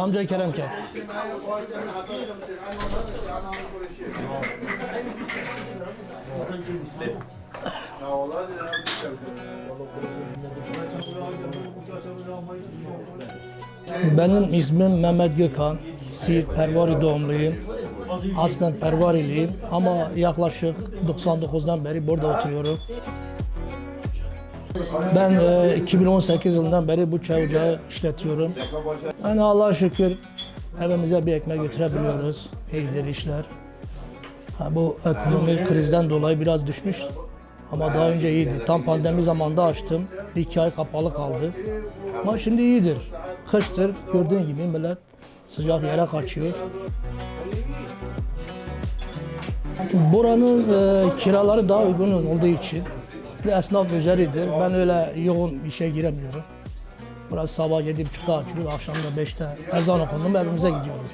Amca Kerem Kel. Benim ismim Mehmet Gökhan. Siirt Pervari doğumluyum. Aslen Pervariliyim ama yaklaşık 99'dan beri burada oturuyorum. Ben e, 2018 yılından beri bu çay ocağı işletiyorum. Yani Allah'a şükür evimize bir ekmek götürebiliyoruz. İyidir işler. Ha, bu ekonomik krizden dolayı biraz düşmüş. Ama daha önce iyiydi. Tam pandemi zamanında açtım. Bir iki ay kapalı kaldı. Ama şimdi iyidir. Kıştır. Gördüğün gibi millet sıcak yere kaçıyor. Buranın e, kiraları daha uygun olduğu için de esnaf üzeridir. Ben öyle yoğun işe giremiyorum. Burası sabah yedi buçukta açıyoruz, akşam da beşte ezan okundu mu evimize gidiyoruz.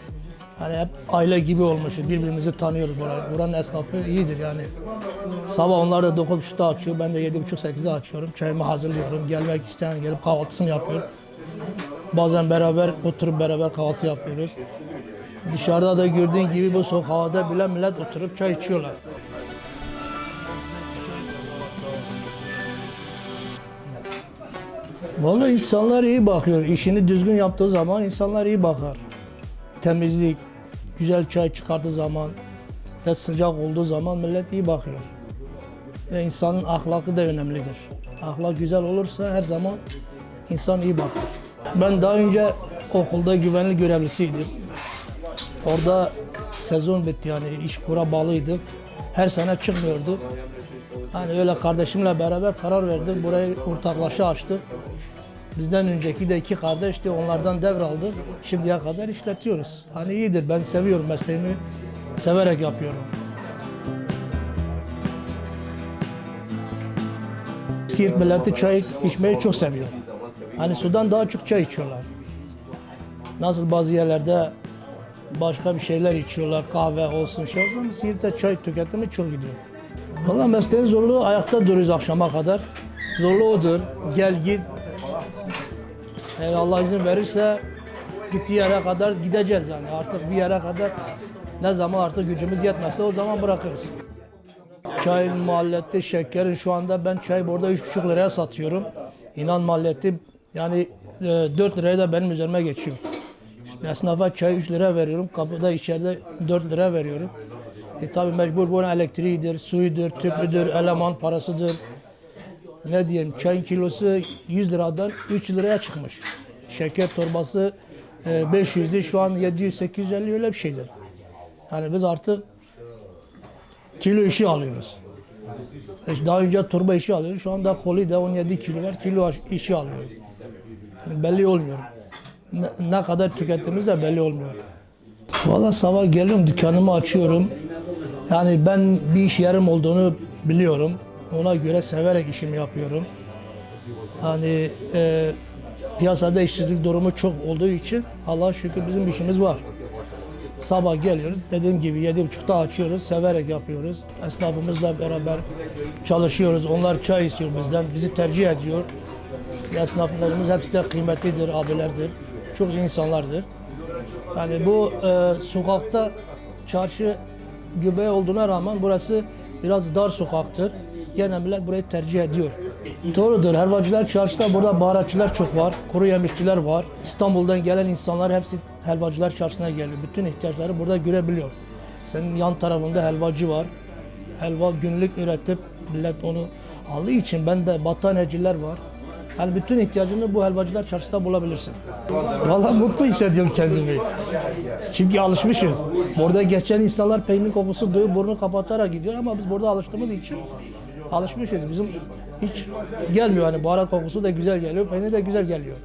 Hani hep aile gibi olmuşuz, birbirimizi tanıyoruz burayı. Buranın esnafı iyidir yani. Sabah onlar da dokuz buçukta açıyor, ben de yedi buçuk sekizde açıyorum. Çayımı hazırlıyorum, gelmek isteyen gelip kahvaltısını yapıyor. Bazen beraber oturup beraber kahvaltı yapıyoruz. Dışarıda da gördüğün gibi bu sokakta bile millet oturup çay içiyorlar. Vallahi insanlar iyi bakıyor. İşini düzgün yaptığı zaman insanlar iyi bakar. Temizlik, güzel çay çıkardığı zaman, ve sıcak olduğu zaman millet iyi bakıyor. Ve insanın ahlakı da önemlidir. Ahlak güzel olursa her zaman insan iyi bakar. Ben daha önce okulda güvenlik görevlisiydim. Orada sezon bitti yani iş kura bağlıydık. Her sene çıkmıyorduk. Hani öyle kardeşimle beraber karar verdik. Burayı ortaklaşa açtık. Bizden önceki de iki kardeşti. Onlardan devraldık. Şimdiye kadar işletiyoruz. Hani iyidir. Ben seviyorum mesleğimi. Severek yapıyorum. Siirt milleti çay içmeyi çok seviyor. Hani sudan daha çok çay içiyorlar. Nasıl bazı yerlerde başka bir şeyler içiyorlar, kahve olsun şey olsun. Siirt'te çay tüketimi çok gidiyor. Valla mesleğin zorluğu ayakta duruyoruz akşama kadar. Zorluğu odur. Gel git. Eğer Allah izin verirse gittiği yere kadar gideceğiz yani. Artık bir yere kadar ne zaman artık gücümüz yetmezse o zaman bırakırız. Çayın maliyeti, şekerin şu anda ben çay burada 3,5 liraya satıyorum. İnan maliyeti yani e, 4 liraya da benim üzerime geçiyor. Esnafa çay 3 lira veriyorum. Kapıda içeride 4 lira veriyorum. E tabi mecbur bunun elektriğidir, suyudur, tüpüdür, eleman parasıdır. Ne diyeyim çayın kilosu 100 liradan 3 liraya çıkmış. Şeker torbası e, 500'dü şu an 700-850 öyle bir şeydir. Yani biz artık kilo işi alıyoruz. E, Daha önce torba işi alıyoruz. Şu anda koli de 17 kilo var. Kilo işi alıyoruz. Yani belli olmuyor. Ne, ne kadar tükettiğimiz de belli olmuyor. Valla sabah geliyorum dükkanımı açıyorum. Yani ben bir iş yerim olduğunu biliyorum. Ona göre severek işimi yapıyorum. Hani e, piyasada işsizlik durumu çok olduğu için Allah'a şükür bizim işimiz var. Sabah geliyoruz. Dediğim gibi yedi buçukta açıyoruz. Severek yapıyoruz. Esnafımızla beraber çalışıyoruz. Onlar çay istiyor bizden. Bizi tercih ediyor. Esnaflarımız hepsi de kıymetlidir, abilerdir. Çok insanlardır. Yani bu e, sokakta çarşı gibi olduğuna rağmen burası biraz dar sokaktır. Gene millet burayı tercih ediyor. Doğrudur. Helvacılar çarşıda burada baharatçılar çok var. Kuru yemişçiler var. İstanbul'dan gelen insanlar hepsi helvacılar çarşısına geliyor. Bütün ihtiyaçları burada görebiliyor. Senin yan tarafında helvacı var. Helva günlük üretip millet onu aldığı için ben de battaniyeciler var. Yani bütün ihtiyacını bu helvacılar çarşısında bulabilirsin. Vallahi mutlu hissediyorum kendimi. Çünkü alışmışız. Burada geçen insanlar peynir kokusu duyup burnunu kapatarak gidiyor ama biz burada alıştığımız için alışmışız. Bizim hiç gelmiyor hani baharat kokusu da güzel geliyor, peynir de güzel geliyor.